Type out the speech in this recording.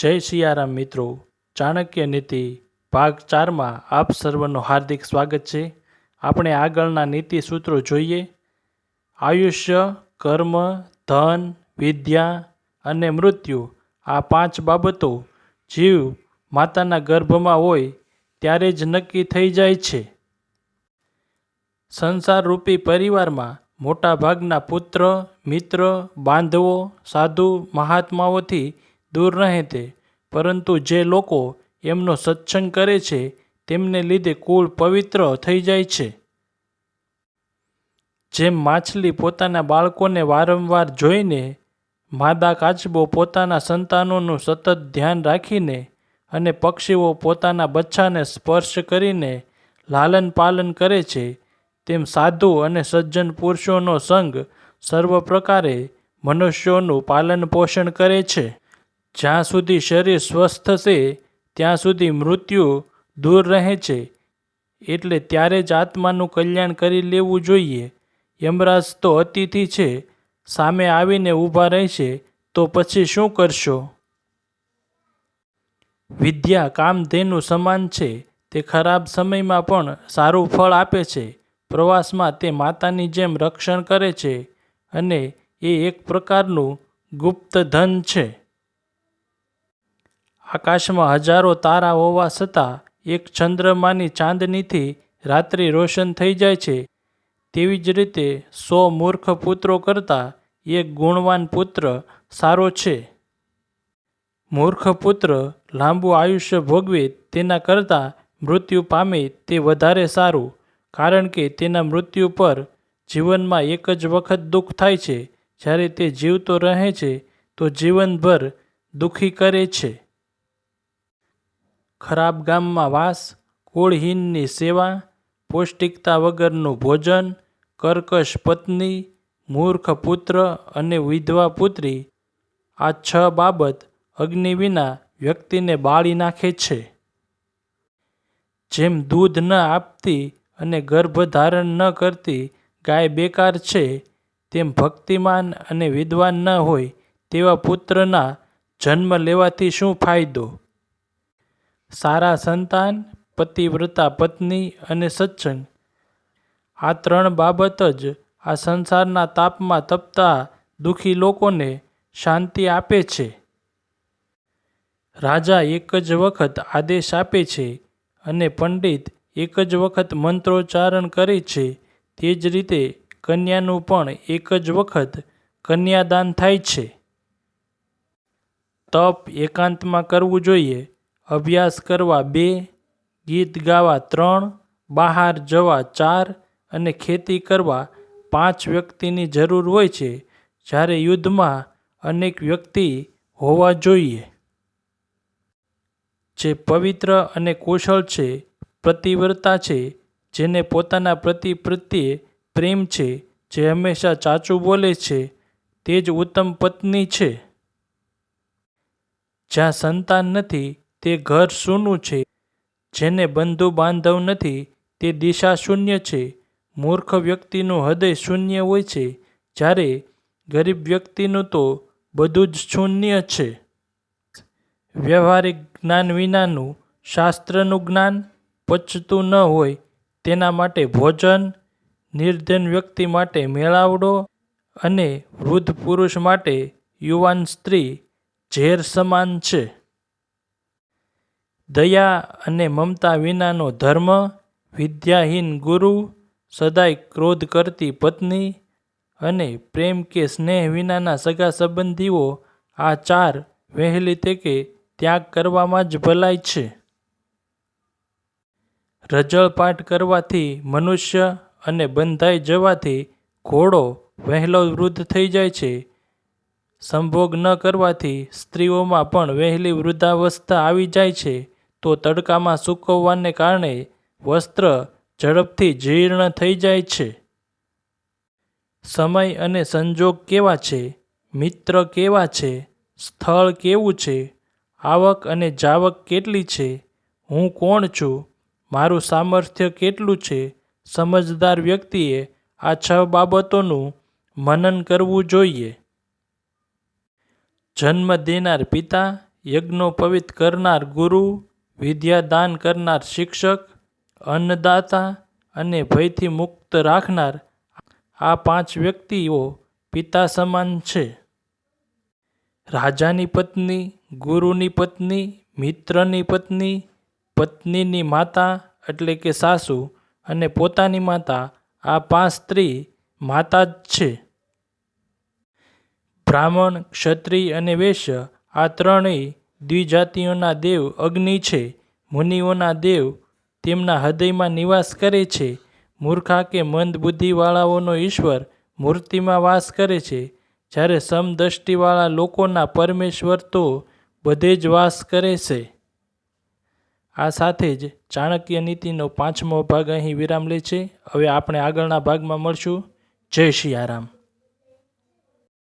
જય સિયારામ મિત્રો. ચાણક્ય નીતિ ભાગ ચારમાં આપ સર્વનું હાર્દિક સ્વાગત છે. આપણે આગળના નીતિ સૂત્રો જોઈએ. આયુષ્ય, કર્મ, ધન, વિદ્યા અને મૃત્યુ આ પાંચ બાબતો જીવ માતાના ગર્ભમાં હોય ત્યારે જ નક્કી થઈ જાય છે. સંસારરૂપી પરિવારમાં મોટાભાગના પુત્ર, મિત્ર, બાંધવો, સાધુ, મહાત્માઓથી દૂર રહે તે. પરંતુ જે લોકો એમનો સત્સંગ કરે છે, તેમને લીધે કુળ પવિત્ર થઈ જાય છે. જેમ માછલી પોતાના બાળકોને વારંવાર જોઈને, માદા કાચબો પોતાના સંતાનોનું સતત ધ્યાન રાખીને અને પક્ષીઓ પોતાના બચ્ચાને સ્પર્શ કરીને લાલન પાલન કરે છે, તેમ સાધુ અને સજ્જન પુરુષોનો સંગ સર્વ પ્રકારે મનુષ્યોનું પાલન પોષણ કરે છે. જ્યાં સુધી શરીર સ્વસ્થ છે, ત્યાં સુધી મૃત્યુ દૂર રહે છે. એટલે ત્યારે જ આત્માનું કલ્યાણ કરી લેવું જોઈએ. યમરાજ તો અતિથિ છે, સામે આવીને ઊભા રહેશે, તો પછી શું કરશો? વિદ્યા કામધેનું સમાન છે, તે ખરાબ સમયમાં પણ સારું ફળ આપે છે. પ્રવાસમાં તે માતાની જેમ રક્ષણ કરે છે અને એ એક પ્રકારનું ગુપ્ત ધન છે. આકાશમાં હજારો તારા હોવા છતાં એક ચંદ્રમાની ચાંદનીથી રાત્રિ રોશન થઈ જાય છે. તેવી જ રીતે સો મૂર્ખ પુત્રો કરતાં એક ગુણવાન પુત્ર સારો છે. મૂર્ખ પુત્ર લાંબુ આયુષ્ય ભોગવે તેના કરતાં મૃત્યુ પામે તે વધારે સારું, કારણ કે તેના મૃત્યુ પર જીવનમાં એક જ વખત દુઃખ થાય છે. જ્યારે તે જીવતો રહે છે, તો જીવનભર દુઃખી કરે છે. ખરાબ ગામમાં વાસ, કુળહીનની સેવા, પૌષ્ટિકતા વગરનું ભોજન, કર્કશ પત્ની, મૂર્ખ પુત્ર અને વિધવા પુત્રી, આ છ બાબત અગ્નિ વિના વ્યક્તિને બાળી નાખે છે. જેમ દૂધ ન આપતી અને ગર્ભધારણ ન કરતી ગાય બેકાર છે, તેમ ભક્તિમાન અને વિદ્વાન ન હોય તેવા પુત્રના જન્મ લેવાથી શું ફાયદો? સારા સંતાન, પતિવ્રતા પત્ની અને સત્સંગ આ ત્રણ બાબત જ આ સંસારના તાપમાં તપતા દુઃખી લોકોને શાંતિ આપે છે. રાજા એક જ વખત આદેશ આપે છે અને પંડિત એક જ વખત મંત્રોચ્ચારણ કરે છે. તે જ રીતે કન્યાનું પણ એક જ વખત કન્યાદાન થાય છે. તપ એકાંતમાં કરવું જોઈએ. અભ્યાસ કરવા બે, ગીત ગાવા ત્રણ, બહાર જવા ચાર અને ખેતી કરવા પાંચ વ્યક્તિની જરૂર હોય છે, જ્યારે યુદ્ધમાં અનેક વ્યક્તિ હોવા જોઈએ. જે પવિત્ર અને કુશળ છે, પ્રતિવર્તા છે, જેને પોતાના પ્રતિ પ્રત્યે પ્રેમ છે, જે હંમેશા ચાચું બોલે છે, તે જ ઉત્તમ પત્ની છે. જ્યાં સંતાન નથી તે ઘર સૂનું છે. જેને બંધુ બાંધવ નથી, તે દિશા શૂન્ય છે. મૂર્ખ વ્યક્તિનું હૃદય શૂન્ય હોય છે. જ્યારે ગરીબ વ્યક્તિનું તો બધું જ શૂન્ય છે. વ્યવહારિક જ્ઞાન વિનાનું, શાસ્ત્રનું જ્ઞાન પચતું ન હોય, તેના માટે ભોજન, નિર્ધન વ્યક્તિ માટે મેળાવડો અને વૃદ્ધ પુરુષ માટે યુવાન સ્ત્રી ઝેર સમાન છે. દયા અને મમતા વિનાનો ધર્મ વિદ્યાહીન ગુરુ સદાય ક્રોધ કરતી પત્ની અને પ્રેમ કે સ્નેહ વિનાના સગા સંબંધીઓ આ ચાર વહેલી તકે ત્યાગ કરવામાં જ ભલાય છે. રજળપાટ કરવાથી મનુષ્ય અને બંધાઈ જવાથી ઘોડો વહેલો વૃદ્ધ થઈ જાય છે. સંભોગ ન કરવાથી સ્ત્રીઓમાં પણ વહેલી વૃદ્ધાવસ્થા આવી જાય છે. તો તડકામાં સૂકવવાને કારણે વસ્ત્ર ઝડપથી જીર્ણ થઈ જાય છે. સમય અને સંજોગ કેવા છે? મિત્ર કેવા છે? સ્થળ કેવું છે? આવક અને જાવક કેટલી છે? હું કોણ છું? મારું સામર્થ્ય કેટલું છે? સમજદાર વ્યક્તિએ આ છ બાબતોનું મનન કરવું જોઈએ. જન્મ દેનાર પિતા યજ્ઞો પવિત્ર કરનાર ગુરુ વિદ્યાદાન કરનાર શિક્ષક, અન્નદાતા અને ભયથી મુક્ત રાખનાર આ પાંચ વ્યક્તિઓ પિતા સમાન છે. રાજાની પત્ની, ગુરુની પત્ની, મિત્રની પત્ની, પત્નીની માતા એટલે કે સાસુ અને પોતાની માતા આ પાંચ સ્ત્રી માતા જ છે. બ્રાહ્મણ, ક્ષત્રિય અને વૈશ્ય આ ત્રણેય દ્વિજાતિઓના દેવ અગ્નિ છે, મુનિઓના દેવ તેમના હૃદયમાં નિવાસ કરે છે, મૂર્ખા કે મંદ બુદ્ધિવાળાઓનો ઈશ્વર મૂર્તિમાં વાસ કરે છે. જ્યારે સમદ્રષ્ટિવાળા લોકોના પરમેશ્વર તો બધે જ વાસ કરે છે. આ સાથે જ ચાણક્ય નીતિનો પાંચમો ભાગ અહીં વિરામ લે છે. હવે આપણે આગળના ભાગમાં મળશું. જય શિયારામ